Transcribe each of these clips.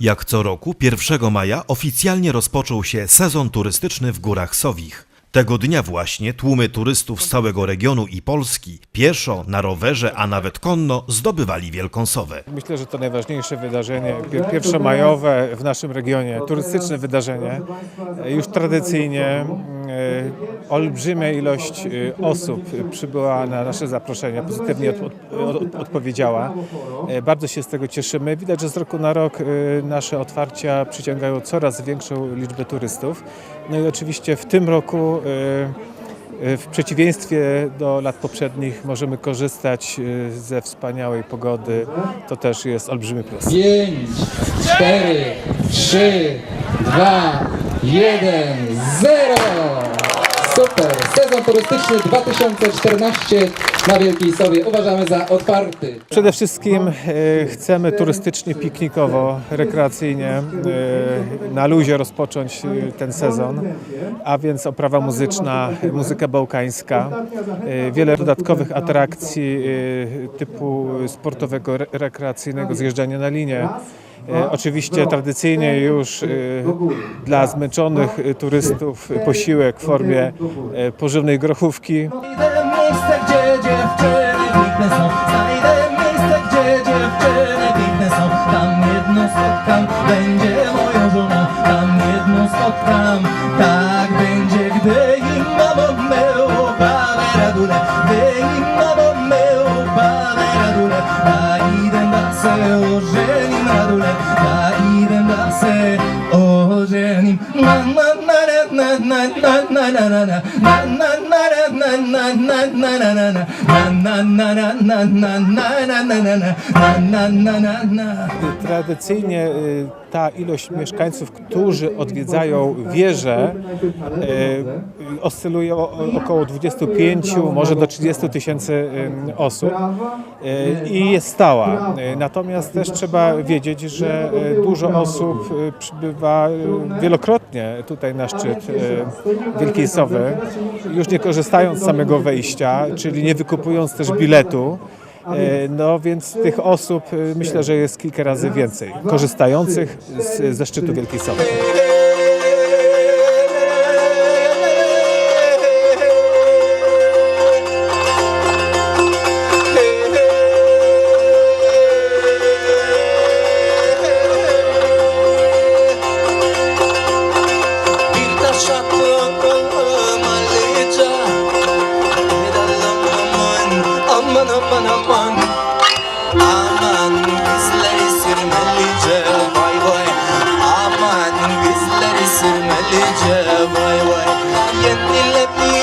Jak co roku, 1 maja oficjalnie rozpoczął się sezon turystyczny w Górach Sowich. Tego dnia właśnie tłumy turystów z całego regionu i Polski pieszo, na rowerze, a nawet konno zdobywali Wielką Sowę. Myślę, że to najważniejsze wydarzenie, pier- pierwszomajowe w naszym regionie, turystyczne wydarzenie. E, Już tradycyjnie olbrzymia ilość e, osób przybyła na nasze zaproszenia, pozytywnie od, od, od, odpowiedziała. E, Bardzo się z tego cieszymy. Widać, że z roku na rok e, nasze otwarcia przyciągają coraz większą liczbę turystów. No i oczywiście w tym roku e, w przeciwieństwie do lat poprzednich możemy korzystać e, ze wspaniałej pogody. To też jest olbrzymi plus. 5, 4, 3, 2, 1, 0! Super! Sezon turystyczny 2014 na Wielkiej Sowie uważamy za otwarty. Przede wszystkim e, chcemy turystycznie, piknikowo, rekreacyjnie e, na luzie rozpocząć e, ten sezon, a więc oprawa muzyczna, muzyka bałkańska, wiele dodatkowych atrakcji typu sportowego, re- rekreacyjnego, zjeżdżania na linię. E, Oczywiście tradycyjnie już e, dla zmęczonych e, turystów posiłek w formie pożywnej grochówki. Znajdę miejsce, gdzie dziewczyny piękne są. Znajdę miejsce, gdzie dziewczyny piękne są. Tam jedną spotkam, będzie moją żoną Tam jedną spotkam, tak na na na na. Na na Tradycyjnie y, ta ilość mieszkańców, którzy odwiedzają wieżę, y, oscyluje około 25, może do 30 tysięcy y, osób y, i jest stała. Y, Natomiast też trzeba wiedzieć, że y, dużo osób y, przybywa y, wielokrotnie tutaj na szczyt y, Wielkiej Sowy, już nie z samego wejścia, czyli nie wykupując też biletu. E, No więc tych osób e, myślę, że jest kilka razy więcej korzystających z, ze szczytu Wielkiej Sowy. bana bak Aman kızları sürmelice vay vay. Aman kızları sürmelice vay vay. Yenilebilir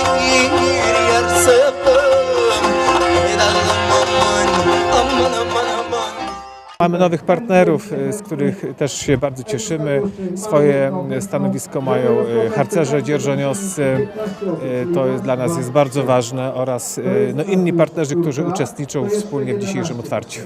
Mamy nowych partnerów, e, z których też się bardzo cieszymy. Swoje stanowisko mają e, harcerze dzierżonioscy, e, to dla nas jest bardzo ważne oraz no, inni partnerzy, którzy uczestniczą wspólnie w dzisiejszym otwarciu.